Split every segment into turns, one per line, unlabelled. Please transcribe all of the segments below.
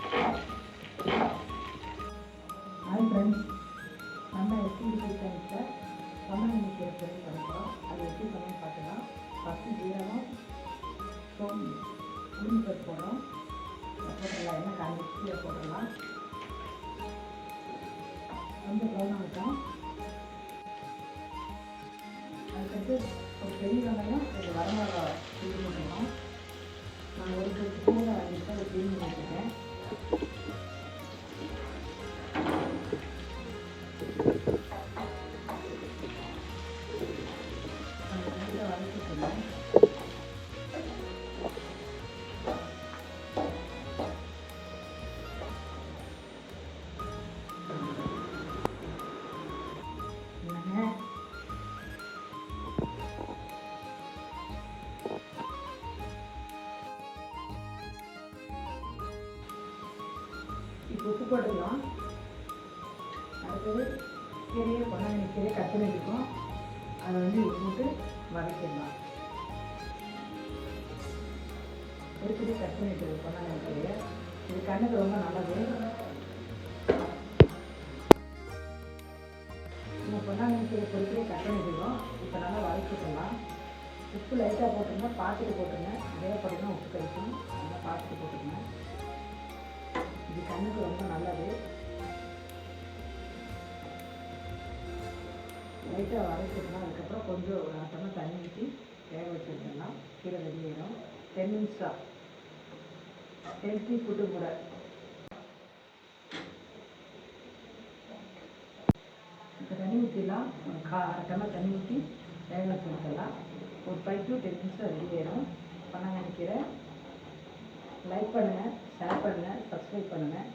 Hi friends நம்ம எப்படி சயின்ஸில் சமையல் கீரை பொருள் பண்ணுறோம் அது எப்படி பண்ணி பார்க்கலாம்? ஃபஸ்ட்டு ஜீரகம் சோம் உளுந்து போடுறோம் போட்டுடலாம் என்ன காய்ச்சி கீரை போட்டுடலாம் கொஞ்சம் ப்ரௌன் ஆகட்டும் அதுக்கடுத்து ஒரு பெரிய வெங்காயம் ரெண்டு வரமிளகா இது பண்ணணும் நான் ஒரு கிலோ பூனை வாங்கிட்டு உப்பு போட்டுக்கலாம். அடுத்தது பெரிய பொண்ணை கீரை கத்திரி இருக்கும். அதை வந்து இது போட்டு வதக்கிடலாம். எடுத்துட்டு கட் பண்ணிட்டு பண்ணாங்க கீரையை இது கண்ணுக்கு ரொம்ப நல்லது. நம்ம பொன்னாங்கண்ணி கீரை பொறுக்கே கட் பண்ணிடுவோம். இப்போ நல்லா வதக்கிக்கலாம் உப்பு லைட்டாக போட்டுருங்க பார்த்துட்டு போட்டுருங்க. தேவைப்படுதுன்னா உப்பு கிடைக்கும் நல்லா பார்த்துட்டு போட்டுருங்க. இது கண்ணுக்கு ரொம்ப நல்லது. லைட்டாக வதக்கிடலாம் அதுக்கப்புறம் கொஞ்சம் ஒரு தண்ணி ஊற்றி வேக வச்சுருக்கலாம் கீரை வெளியேறும். ஆயிடும் டென் மினிட்ஸ் ஹெல்த்தி ஃபுட்டு கூட. இப்போ தண்ணி ஊற்றிடலாம் கா அரை டம்ளர் தண்ணி ஊற்றி வேக வச்சுருக்கலாம் ஒரு ஃபைவ் டு டென் மினிட்ஸில் ரெடி ஆயிடும் பண்ணாங்க நினைக்கிறேன் லைக் பண்ணுங்கள் ஷேர் பண்ணுங்கள் சப்ஸ்கிரைப் பண்ணுங்கள்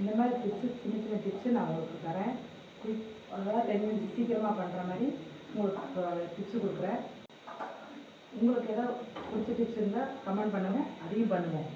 இந்த மாதிரி டிப்ஸு சின்ன சின்ன டிப்ஸு நான் உங்களுக்கு தரேன். குயிக் அதாவது டென் மினிட்ஸ் சீக்கிரமாக பண்ணுற மாதிரி உங்களுக்கு டிப்ஸு கொடுக்குறேன். உங்களுக்கு ஏதாவது பிடிச்ச டிப்ஸ் இருந்தால் கமெண்ட் பண்ணுங்கள் அதையும் பண்ணுவோம்